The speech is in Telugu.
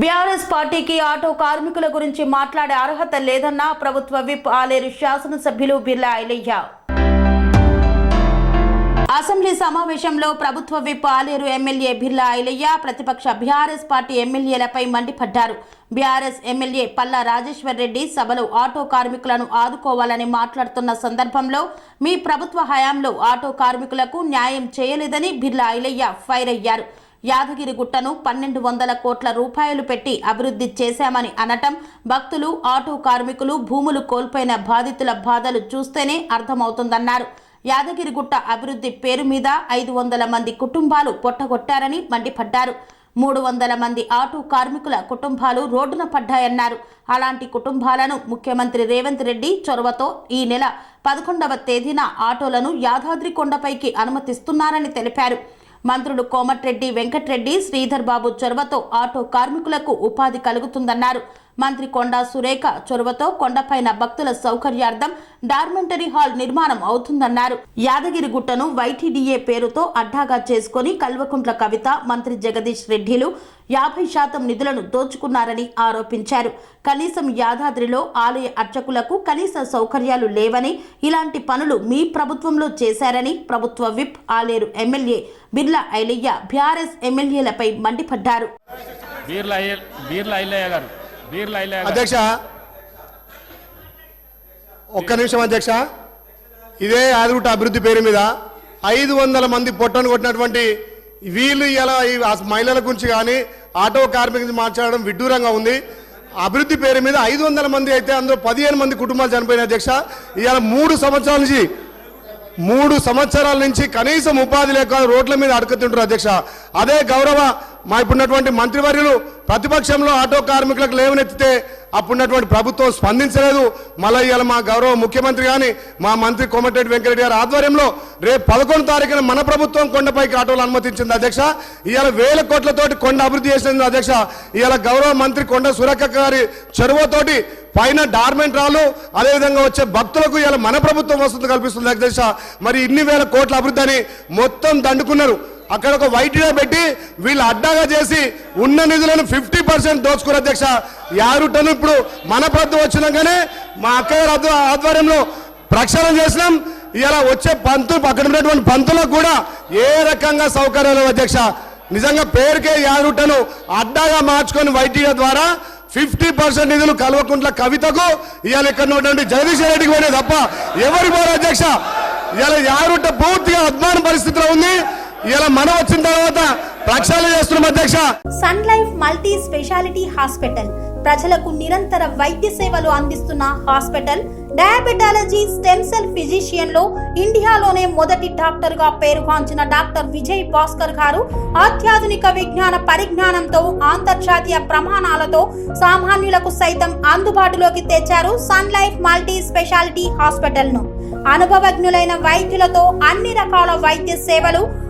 బీఆర్ఎస్ పార్టీకి ఆటో కార్మికుల గురించి మాట్లాడే అర్హత లేదన్న ప్రభుత్వ విప్ ఆలేరు శాసనసభ్యులు బిర్లా ఐలయ్య. అసెంబ్లీ సమావేశంలో ప్రభుత్వ విప్ ఆలేరు ఎమ్మెల్యే బిర్లా ఐలయ్య ప్రతిపక్ష బీఆర్ఎస్ పార్టీ ఎమ్మెల్యేలపై మండిపడ్డారు. బీఆర్ఎస్ ఎమ్మెల్యే పల్లా రాజేశ్వర్ రెడ్డి సభలో ఆటో కార్మికులను ఆదుకోవాలని మాట్లాడుతున్న సందర్భంలో మీ ప్రభుత్వ హయాంలో ఆటో కార్మికులకు న్యాయం చేయలేదని బిర్లా ఐలయ్య ఫైర్ అయ్యారు. యాదగిరిగుట్టను పన్నెండు వందల కోట్ల రూపాయలు పెట్టి అభివృద్ధి చేశామని అనటం భక్తులు ఆటో కార్మికులు భూములు కోల్పోయిన బాధితుల బాధలు చూస్తేనే అర్థమవుతుందన్నారు. యాదగిరిగుట్ట అభివృద్ధి పేరు మీద ఐదు వందల మంది కుటుంబాలు పొట్టగొట్టారని మండిపడ్డారు. మూడు వందల మంది ఆటో కార్మికుల కుటుంబాలు రోడ్డున పడ్డాయన్నారు. అలాంటి కుటుంబాలను ముఖ్యమంత్రి రేవంత్ రెడ్డి చొరవతో ఈ నెల పదకొండవ తేదీన ఆటోలను యాదాద్రి కొండపైకి అనుమతిస్తున్నారని తెలిపారు. మంత్రులు కోమటిరెడ్డి వెంకట్రెడ్డి శ్రీధర్ బాబు చొరవతో ఆటో కార్మికులకు ఉపాధి కలుగుతుందన్నారు. మంత్రి కొండా సురేఖ చొరవతో కొండపైన భక్తుల సౌకర్యార్థం డార్మెంటరీ హాల్ నిర్మాణం అవుతుందన్నారు. యాదగిరిగుట్టను వైటీడీఏ పేరుతో అడ్డాగా చేసుకుని కల్వకుంట్ల కవిత మంత్రి జగదీష్ రెడ్డిలు యాభై శాతం నిధులను దోచుకున్నారని ఆరోపించారు. కనీసం యాదాద్రిలో ఆలయ అర్చకులకు కనీస సౌకర్యాలు లేవని ఇలాంటి పనులు మీ ప్రభుత్వంలో చేశారని ప్రభుత్వ whip Aleru MLA Birla Ailaiah BRS ఎమ్మెల్యేలపై మండిపడ్డారు. బీర్లా ఐలయ్య గారు అధ్యక్ష. ఒక్క నిమిషం అధ్యక్ష. ఇదే ఆదిగుట్ట అభివృద్ధి పేరు మీద ఐదు వందల మంది పొట్టను కొట్టినటువంటి వీళ్ళు ఇలా ఈ మహిళల గురించి కానీ ఆటో కార్మికుల గురించి మాట్లాడడం విడ్డూరంగా ఉంది. అభివృద్ధి పేరు మీద ఐదు వందల మంది అయితే అందులో పదిహేను మంది కుటుంబాలు చనిపోయిన అధ్యక్ష. ఇవాళ మూడు సంవత్సరాల నుంచి మూడు సంవత్సరాల నుంచి కనీసం ఉపాధి లేక రోడ్ల మీద అడుగుతుంటారు అధ్యక్ష. అదే గౌరవ మా ఇప్పుడున్నటువంటి మంత్రివర్యులు ప్రతిపక్షంలో ఆటో కార్మికులకు లేవనెత్తితే అప్పుడున్నటువంటి ప్రభుత్వం స్పందించలేదు. మళ్ళీ ఇవాళ మా గౌరవ ముఖ్యమంత్రి కానీ మా మంత్రి కోమటిరెడ్డి వెంకరెడ్డి గారి ఆధ్వర్యంలో రేపు పదకొండు తారీఖున మన ప్రభుత్వం కొండపైకి ఆటోలు అనుమతించింది అధ్యక్ష. ఇవాళ వేల కోట్లతోటి కొండ అభివృద్ధి చేసింది అధ్యక్ష. ఇవాళ గౌరవ మంత్రి కొండ సురక్క గారి చొరవతోటి పైన డార్మెంట్ రాళ్ళు అదేవిధంగా వచ్చే భక్తులకు ఇలా మన ప్రభుత్వం వస్తుంది కల్పిస్తుంది అధ్యక్ష. మరి ఇన్ని వేల కోట్ల అభివృద్ధి అని మొత్తం దండుకున్నారు. అక్కడ ఒక వైట్గా పెట్టి వీళ్ళు అడ్డాగా చేసి ఉన్న నిధులను ఫిఫ్టీ పర్సెంట్ దోచుకున్నారు అధ్యక్ష. యారుటను ఇప్పుడు మన ప్రభుత్వం వచ్చినాకనే మా అక్కయ్య గారి ఆధ్వర్యంలో ప్రక్షాళన చేసినాం. ఇలా వచ్చే పంతులు అక్కడ ఉన్నటువంటి పంతులకు కూడా ఏ రకంగా సౌకర్యాలు అధ్యక్ష. నిజంగా పేరుకే యారుటను అడ్డాగా మార్చుకొని వైటీగా ద్వారా ఫిఫ్టీ పర్సెంట్ నిధులు కల్వకుంట్ల కవితకు ఇవాళ ఇక్కడ ఉన్నటువంటి జగదీశ్వర రెడ్డికి పోయినాయి తప్ప ఎవరు పోరు అధ్యక్ష. ఇవాళ యారుట పూర్తిగా అద్మానం ఇలా మనం వచ్చిన తర్వాత ప్రక్షాళన చేస్తున్నాం అధ్యక్ష. Sun Life multi speciality hospital ప్రజలకు నిరంతర వైద్య సేవలు అందిస్తున్న హాస్పిటల్ డయాబెటాలజీ స్టెమ్ సెల్ ఫిజిషియన్లో ఇండియాలోనే మొదటి డాక్టర్గా పేరుగాంచిన డాక్టర్ విజయ్ భాస్కర్ గారు అత్యాధునిక విజ్ఞాన పరిజ్ఞానంతో అంతర్జాతీయ ప్రమాణాలతో సామాన్యులకు సైతం అందుబాటులోకి తెచ్చారు సన్ లైఫ్ మల్టీ స్పెషాలిటీ హాస్పిటల్ను అనుభవజ్ఞులైన వైద్యులతో అన్ని రకాల వైద్య సేవలు